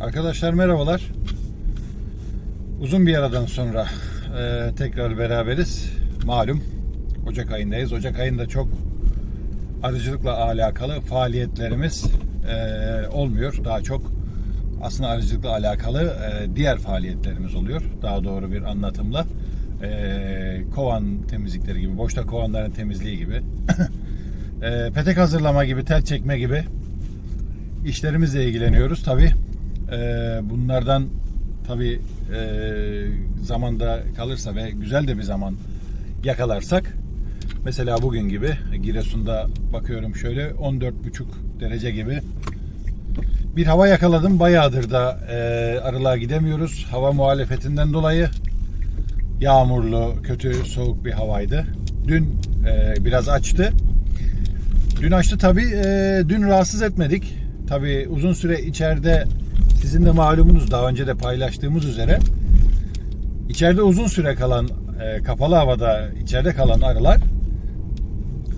Arkadaşlar merhabalar. Uzun bir aradan sonra e, tekrar beraberiz. Malum Ocak ayındayız. Ocak ayında çok arıcılıkla alakalı faaliyetlerimiz e, olmuyor. Daha çok aslında arıcılıkla alakalı e, diğer faaliyetlerimiz oluyor. Daha doğru bir anlatımla. E, kovan temizlikleri gibi, boşta kovanların temizliği gibi, e, petek hazırlama gibi, tel çekme gibi işlerimizle ilgileniyoruz. Tabi bunlardan tabi zamanda kalırsa ve güzel de bir zaman yakalarsak mesela bugün gibi Giresun'da bakıyorum şöyle 14,5 derece gibi bir hava yakaladım. Bayağıdır da e, arılığa gidemiyoruz. Hava muhalefetinden dolayı yağmurlu, kötü, soğuk bir havaydı. Dün e, biraz açtı. Dün açtı tabi. E, dün rahatsız etmedik. Tabi uzun süre içeride sizin de malumunuz daha önce de paylaştığımız üzere içeride uzun süre kalan e, kapalı havada içeride kalan arılar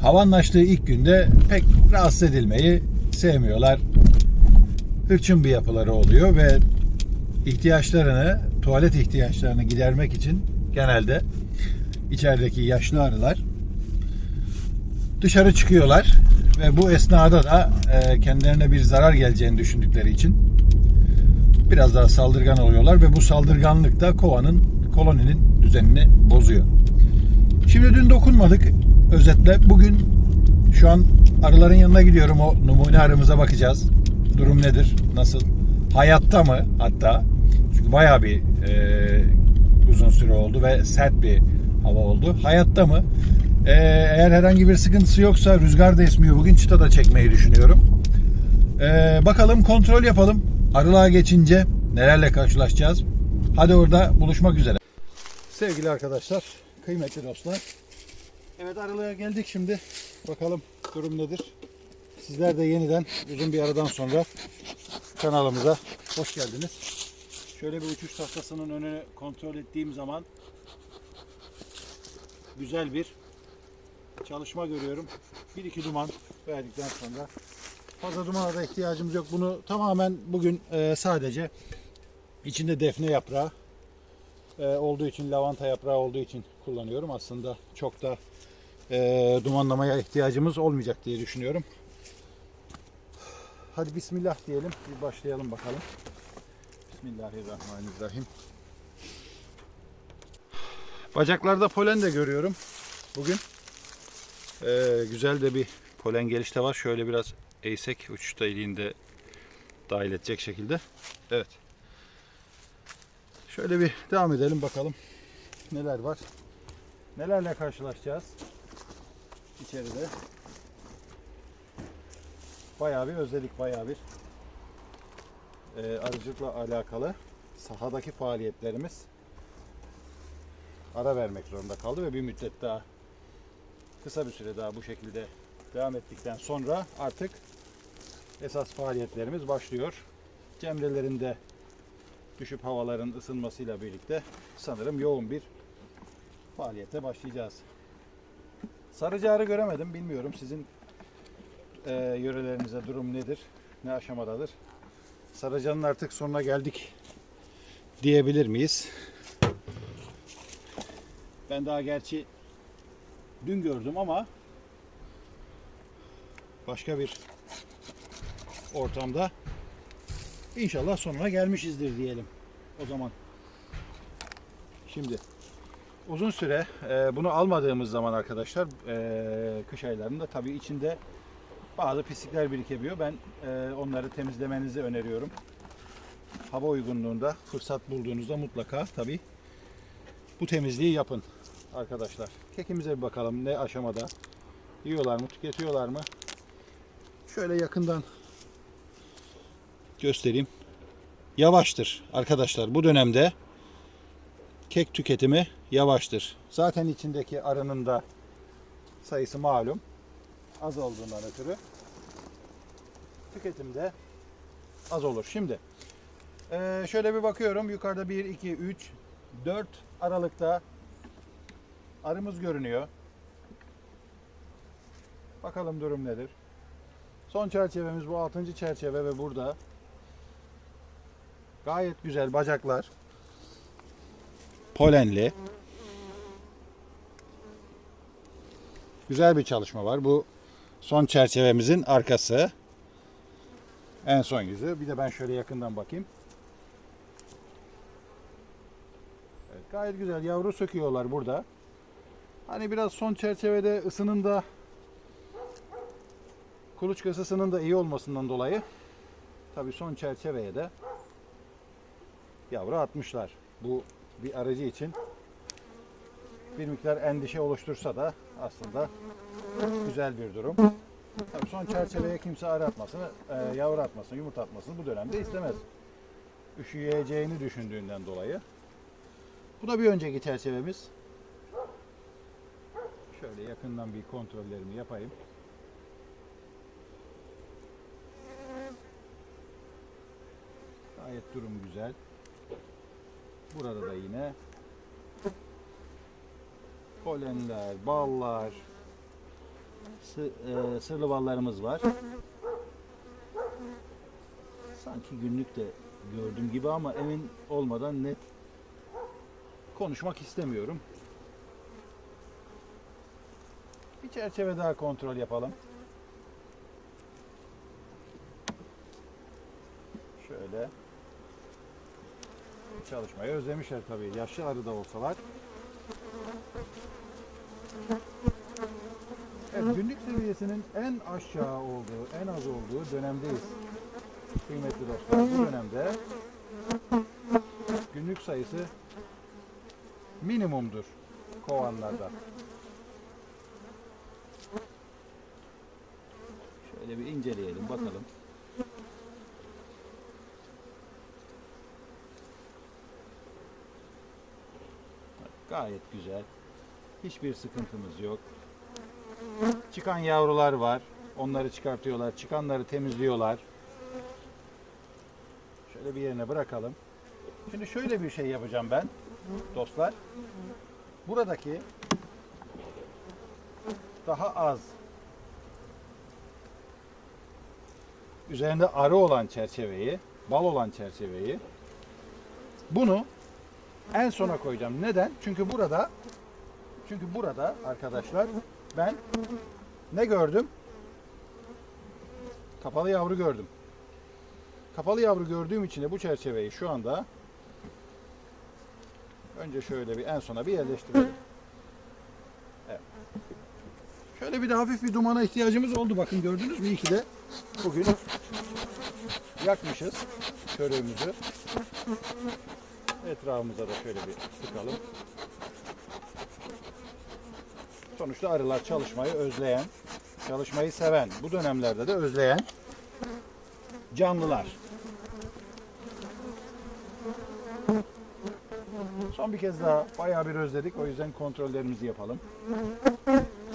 havanın açtığı ilk günde pek rahatsız edilmeyi sevmiyorlar. Hırçın bir yapıları oluyor ve ihtiyaçlarını, tuvalet ihtiyaçlarını gidermek için genelde içerideki yaşlı arılar dışarı çıkıyorlar ve bu esnada da e, kendilerine bir zarar geleceğini düşündükleri için biraz daha saldırgan oluyorlar ve bu saldırganlık da kovanın, koloninin düzenini bozuyor. Şimdi dün dokunmadık özetle. Bugün şu an arıların yanına gidiyorum. O numune arımıza bakacağız. Durum nedir? Nasıl? Hayatta mı hatta? Çünkü bayağı bir e, uzun süre oldu ve sert bir hava oldu. Hayatta mı? E, eğer herhangi bir sıkıntısı yoksa rüzgar da esmiyor. Bugün çıta da çekmeyi düşünüyorum. E, bakalım kontrol yapalım. Arılığa geçince nelerle karşılaşacağız? Hadi orada buluşmak üzere. Sevgili arkadaşlar, kıymetli dostlar. Evet arılığa geldik şimdi. Bakalım durum nedir? Sizler de yeniden uzun bir aradan sonra kanalımıza hoş geldiniz. Şöyle bir uçuş tahtasının önünü kontrol ettiğim zaman güzel bir çalışma görüyorum. Bir iki duman verdikten sonra fazla dumana da ihtiyacımız yok. Bunu tamamen bugün e, sadece içinde defne yaprağı e, olduğu için, lavanta yaprağı olduğu için kullanıyorum. Aslında çok da e, dumanlamaya ihtiyacımız olmayacak diye düşünüyorum. Hadi Bismillah diyelim. Bir başlayalım bakalım. Bismillahirrahmanirrahim. Bacaklarda polen de görüyorum bugün. Ee, güzel de bir polen gelişte var. Şöyle biraz eğsek uçuş deliğinde dahil edecek şekilde. Evet. Şöyle bir devam edelim bakalım. Neler var. Nelerle karşılaşacağız. İçeride. Bayağı bir özledik, bayağı bir e, arıcılıkla alakalı sahadaki faaliyetlerimiz ara vermek zorunda kaldı ve bir müddet daha kısa bir süre daha bu şekilde devam ettikten sonra artık esas faaliyetlerimiz başlıyor. Cemrelerinde düşüp havaların ısınmasıyla birlikte sanırım yoğun bir faaliyete başlayacağız. Sarıcağırı göremedim. Bilmiyorum sizin e, yörelerinizde durum nedir? Ne aşamadadır? Sarıcanın artık sonuna geldik diyebilir miyiz? Ben daha gerçi dün gördüm ama başka bir ortamda inşallah sonuna gelmişizdir diyelim o zaman. Şimdi uzun süre e, bunu almadığımız zaman arkadaşlar e, kış aylarında tabii içinde bazı pislikler birikebiliyor. Ben e, onları temizlemenizi öneriyorum. Hava uygunluğunda fırsat bulduğunuzda mutlaka tabii bu temizliği yapın arkadaşlar. Kekimize bir bakalım ne aşamada. Yiyorlar mı, tüketiyorlar mı? Şöyle yakından göstereyim. Yavaştır arkadaşlar bu dönemde kek tüketimi yavaştır. Zaten içindeki arının da sayısı malum. Az olduğundan ötürü tüketimde az olur. Şimdi eee, şöyle bir bakıyorum. Yukarıda 1, 2, 3, 4 Aralık'ta arımız görünüyor. Bakalım durum nedir? Son çerçevemiz bu 6. çerçeve ve burada Gayet güzel bacaklar. Polenli. Güzel bir çalışma var. Bu son çerçevemizin arkası. En son yüzü. Bir de ben şöyle yakından bakayım. Evet, gayet güzel. Yavru söküyorlar burada. Hani biraz son çerçevede ısının da kuluçka ısısının da iyi olmasından dolayı tabii son çerçeveye de yavru atmışlar. Bu bir aracı için bir miktar endişe oluştursa da aslında güzel bir durum. Tabii son çerçeveye kimse arı atmasını, e, yavru atmasını, yumurta atmasını bu dönemde istemez. Üşüyeceğini düşündüğünden dolayı. Bu da bir önceki çerçevemiz. Şöyle yakından bir kontrollerimi yapayım. Gayet durum güzel. Burada da yine polenler, ballar, e, sırlı ballarımız var. Sanki günlük de gördüm gibi ama emin olmadan net konuşmak istemiyorum. Bir çerçeve daha kontrol yapalım. Şöyle. Çalışmayı özlemişler tabii. Yaşlı arı da olsalar. Evet, günlük seviyesinin en aşağı olduğu, en az olduğu dönemdeyiz. Kıymetli dostlar, bu dönemde günlük sayısı minimumdur kovanlarda. Şöyle bir inceleyelim bakalım. Gayet güzel. Hiçbir sıkıntımız yok. Çıkan yavrular var. Onları çıkartıyorlar. Çıkanları temizliyorlar. Şöyle bir yerine bırakalım. Şimdi şöyle bir şey yapacağım ben dostlar. Buradaki daha az üzerinde arı olan çerçeveyi, bal olan çerçeveyi bunu en sona koyacağım. Neden? Çünkü burada çünkü burada arkadaşlar ben ne gördüm? Kapalı yavru gördüm. Kapalı yavru gördüğüm için de bu çerçeveyi şu anda önce şöyle bir en sona bir yerleştirelim. Evet. Şöyle bir de hafif bir dumana ihtiyacımız oldu. Bakın gördünüz mü? İyi ki de bugün yakmışız körüğümüzü. Etrafımıza da şöyle bir sıkalım. Sonuçta arılar çalışmayı özleyen, çalışmayı seven, bu dönemlerde de özleyen canlılar. Son bir kez daha bayağı bir özledik. O yüzden kontrollerimizi yapalım.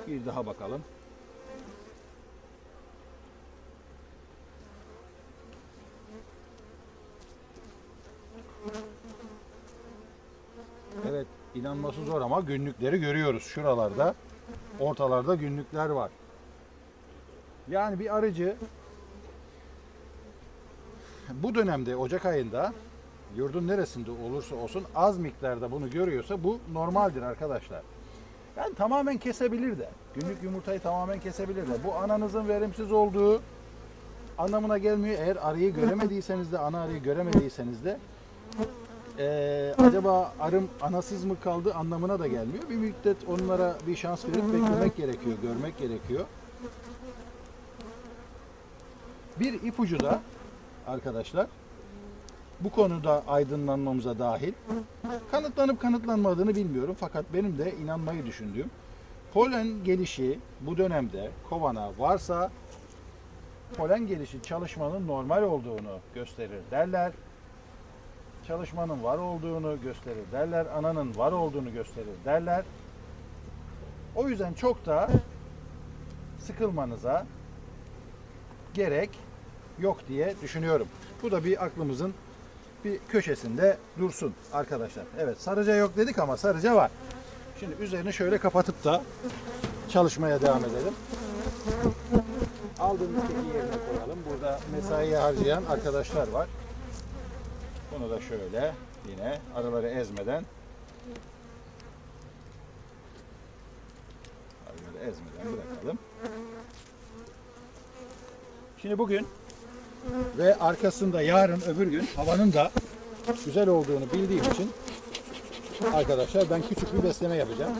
Bir daha bakalım. Evet, inanması zor ama günlükleri görüyoruz. Şuralarda, ortalarda günlükler var. Yani bir arıcı bu dönemde Ocak ayında yurdun neresinde olursa olsun az miktarda bunu görüyorsa bu normaldir arkadaşlar. Yani tamamen kesebilir de. Günlük yumurtayı tamamen kesebilir de. Bu ananızın verimsiz olduğu anlamına gelmiyor. Eğer arıyı göremediyseniz de, ana arıyı göremediyseniz de eee, acaba arım anasız mı kaldı anlamına da gelmiyor. Bir müddet onlara bir şans verip beklemek gerekiyor, görmek gerekiyor. Bir ipucu da arkadaşlar bu konuda aydınlanmamıza dahil kanıtlanıp kanıtlanmadığını bilmiyorum fakat benim de inanmayı düşündüğüm polen gelişi bu dönemde kovana varsa polen gelişi çalışmanın normal olduğunu gösterir derler. Çalışmanın var olduğunu gösterir derler. Ananın var olduğunu gösterir derler. O yüzden çok da sıkılmanıza gerek yok diye düşünüyorum. Bu da bir aklımızın bir köşesinde dursun arkadaşlar. Evet sarıca yok dedik ama sarıca var. Şimdi üzerini şöyle kapatıp da çalışmaya devam edelim. Aldığımız keki yerine koyalım. Burada mesaiye harcayan arkadaşlar var. Bunu da şöyle yine araları ezmeden araları ezmeden bırakalım. Şimdi bugün ve arkasında yarın öbür gün havanın da güzel olduğunu bildiğim için arkadaşlar ben küçük bir besleme yapacağım.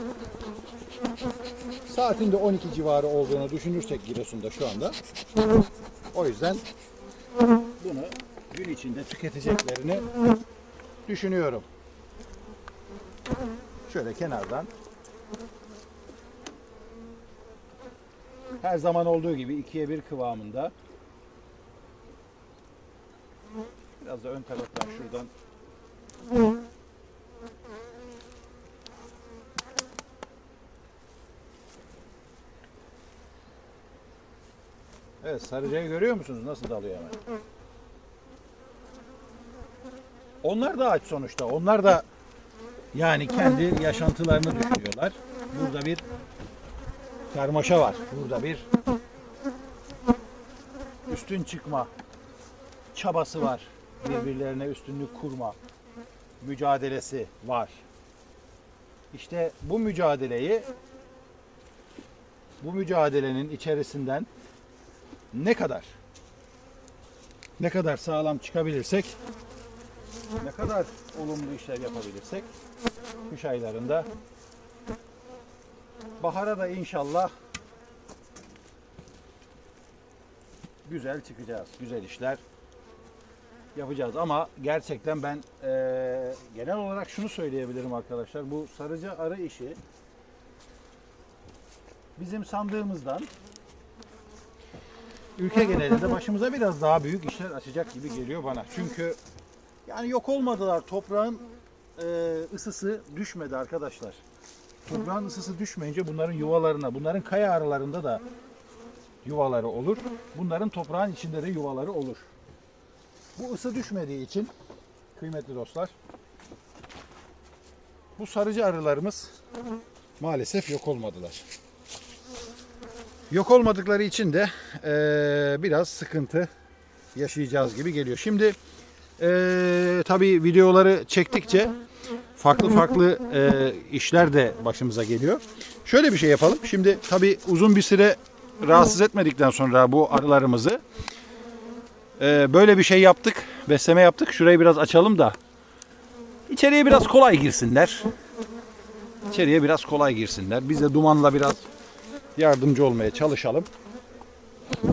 Saatinde 12 civarı olduğunu düşünürsek Giresun'da şu anda. O yüzden bunu gün içinde tüketeceklerini düşünüyorum. Şöyle kenardan her zaman olduğu gibi ikiye bir kıvamında biraz da ön taraftan şuradan Evet sarıcayı görüyor musunuz nasıl dalıyor hemen? Onlar da aç sonuçta. Onlar da yani kendi yaşantılarını düşünüyorlar. Burada bir karmaşa var. Burada bir üstün çıkma çabası var. Birbirlerine üstünlük kurma mücadelesi var. İşte bu mücadeleyi bu mücadelenin içerisinden ne kadar ne kadar sağlam çıkabilirsek ne kadar olumlu işler yapabilirsek kış aylarında bahara da inşallah güzel çıkacağız. Güzel işler yapacağız ama gerçekten ben eee, genel olarak şunu söyleyebilirim arkadaşlar. Bu sarıcı arı işi bizim sandığımızdan ülke genelinde başımıza biraz daha büyük işler açacak gibi geliyor bana. Çünkü yani yok olmadılar. Toprağın e, ısısı düşmedi arkadaşlar. Toprağın ısısı düşmeyince bunların yuvalarına, bunların kaya aralarında da yuvaları olur. Bunların toprağın içinde de yuvaları olur. Bu ısı düşmediği için kıymetli dostlar bu sarıcı arılarımız maalesef yok olmadılar. Yok olmadıkları için de eee, biraz sıkıntı yaşayacağız gibi geliyor. Şimdi eee tabii videoları çektikçe farklı farklı eee, işler de başımıza geliyor. Şöyle bir şey yapalım. Şimdi tabii uzun bir süre rahatsız etmedikten sonra bu arılarımızı eee, böyle bir şey yaptık. Besleme yaptık. Şurayı biraz açalım da içeriye biraz kolay girsinler. İçeriye biraz kolay girsinler. Biz de dumanla biraz yardımcı olmaya çalışalım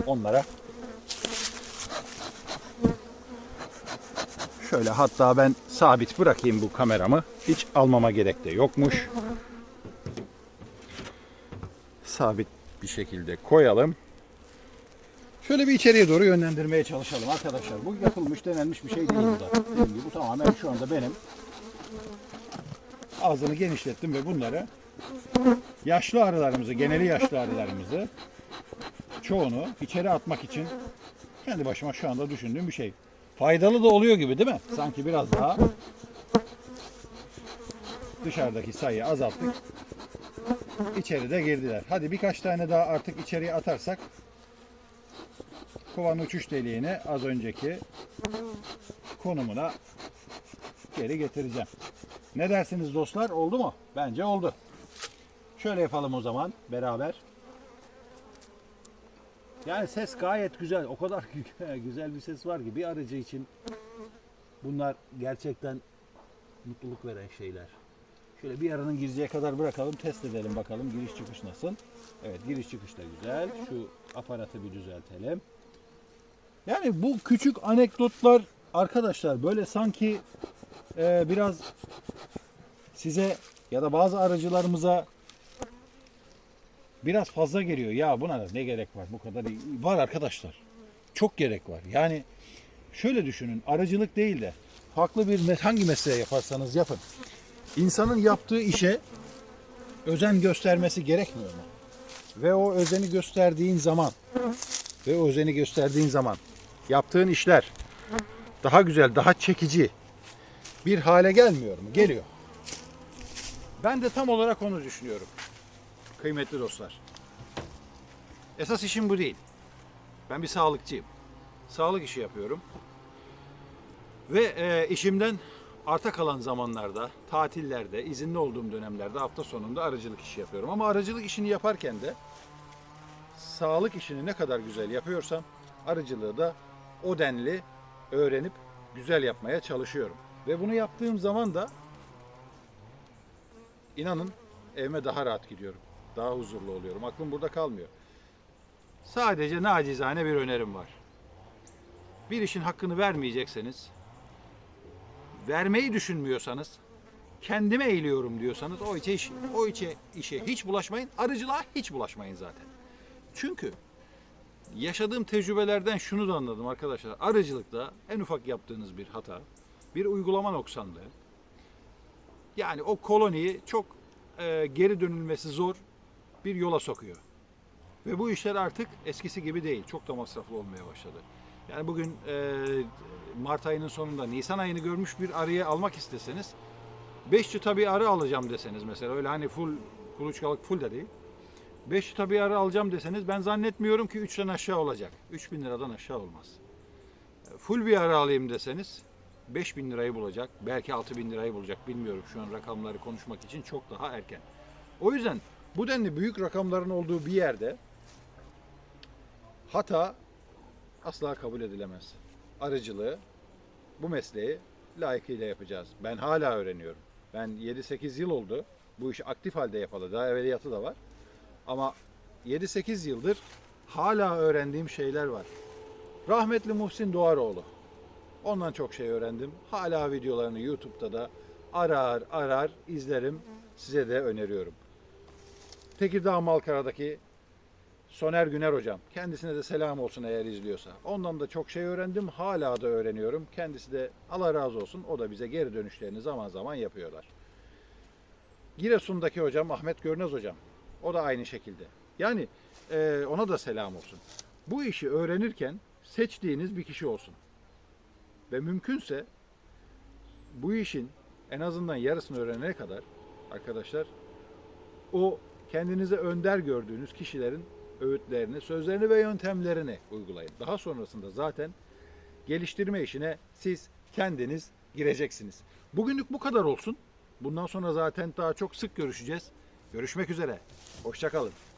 onlara. Şöyle hatta ben sabit bırakayım bu kameramı. Hiç almama gerek de yokmuş. Sabit bir şekilde koyalım. Şöyle bir içeriye doğru yönlendirmeye çalışalım arkadaşlar. Bu yapılmış, denenmiş bir şey değil bu da. Dediğim gibi bu tamamen şu anda benim ağzını genişlettim ve bunları yaşlı arılarımızı, geneli yaşlı arılarımızı çoğunu içeri atmak için kendi başıma şu anda düşündüğüm bir şey. Faydalı da oluyor gibi değil mi? Sanki biraz daha dışarıdaki sayıyı azalttık. İçeride girdiler. Hadi birkaç tane daha artık içeriye atarsak kovanın uçuş deliğini az önceki konumuna geri getireceğim. Ne dersiniz dostlar? Oldu mu? Bence oldu. Şöyle yapalım o zaman beraber. Yani ses gayet güzel. O kadar güzel bir ses var ki bir arıcı için bunlar gerçekten mutluluk veren şeyler. Şöyle bir arının gireceği kadar bırakalım, test edelim bakalım giriş çıkış nasıl. Evet giriş çıkış da güzel. Şu aparatı bir düzeltelim. Yani bu küçük anekdotlar arkadaşlar böyle sanki e, biraz size ya da bazı aracılarımıza biraz fazla geliyor. Ya buna da ne gerek var bu kadar? Var arkadaşlar. Çok gerek var. Yani şöyle düşünün. Aracılık değil de farklı bir hangi mesleği yaparsanız yapın. İnsanın yaptığı işe özen göstermesi gerekmiyor mu? Ve o özeni gösterdiğin zaman ve o özeni gösterdiğin zaman yaptığın işler daha güzel, daha çekici bir hale gelmiyor mu? Geliyor. Ben de tam olarak onu düşünüyorum. Kıymetli dostlar. Esas işim bu değil. Ben bir sağlıkçıyım. Sağlık işi yapıyorum. Ve e, işimden arta kalan zamanlarda, tatillerde, izinli olduğum dönemlerde hafta sonunda aracılık işi yapıyorum. Ama aracılık işini yaparken de sağlık işini ne kadar güzel yapıyorsam arıcılığı da o denli öğrenip güzel yapmaya çalışıyorum. Ve bunu yaptığım zaman da inanın evime daha rahat gidiyorum. Daha huzurlu oluyorum. Aklım burada kalmıyor. Sadece nacizane bir önerim var. Bir işin hakkını vermeyecekseniz, vermeyi düşünmüyorsanız, kendime eğiliyorum diyorsanız o içe, iş- o içe işe hiç bulaşmayın. Arıcılığa hiç bulaşmayın zaten. Çünkü yaşadığım tecrübelerden şunu da anladım arkadaşlar. Arıcılıkta en ufak yaptığınız bir hata, bir uygulama noksanlığı, yani o koloniyi çok e, geri dönülmesi zor bir yola sokuyor. Ve bu işler artık eskisi gibi değil. Çok da masraflı olmaya başladı. Yani bugün e, Mart ayının sonunda Nisan ayını görmüş bir arıyı almak isteseniz 5 çıta bir arı alacağım deseniz mesela öyle hani full kuluçkalık full de değil. 5 çıta bir arı alacağım deseniz ben zannetmiyorum ki 3'ten aşağı olacak. 3000 liradan aşağı olmaz. E, Full bir arı alayım deseniz 5000 lirayı bulacak. Belki 6000 lirayı bulacak. Bilmiyorum şu an rakamları konuşmak için çok daha erken. O yüzden bu denli büyük rakamların olduğu bir yerde hata asla kabul edilemez. Arıcılığı, bu mesleği layıkıyla yapacağız. Ben hala öğreniyorum. Ben 7-8 yıl oldu. Bu işi aktif halde yapalı. Daha evveliyatı da var. Ama 7-8 yıldır hala öğrendiğim şeyler var. Rahmetli Muhsin Doğaroğlu. Ondan çok şey öğrendim. Hala videolarını YouTube'da da arar arar izlerim. Size de öneriyorum. Tekirdağ Malkara'daki Soner Güner hocam. Kendisine de selam olsun eğer izliyorsa. Ondan da çok şey öğrendim. Hala da öğreniyorum. Kendisi de Allah razı olsun. O da bize geri dönüşlerini zaman zaman yapıyorlar. Giresun'daki hocam Ahmet Görnez hocam. O da aynı şekilde. Yani e, ona da selam olsun. Bu işi öğrenirken seçtiğiniz bir kişi olsun. Ve mümkünse bu işin en azından yarısını öğrenene kadar arkadaşlar o kendinize önder gördüğünüz kişilerin öğütlerini, sözlerini ve yöntemlerini uygulayın. Daha sonrasında zaten geliştirme işine siz kendiniz gireceksiniz. Bugünlük bu kadar olsun. Bundan sonra zaten daha çok sık görüşeceğiz. Görüşmek üzere. Hoşçakalın.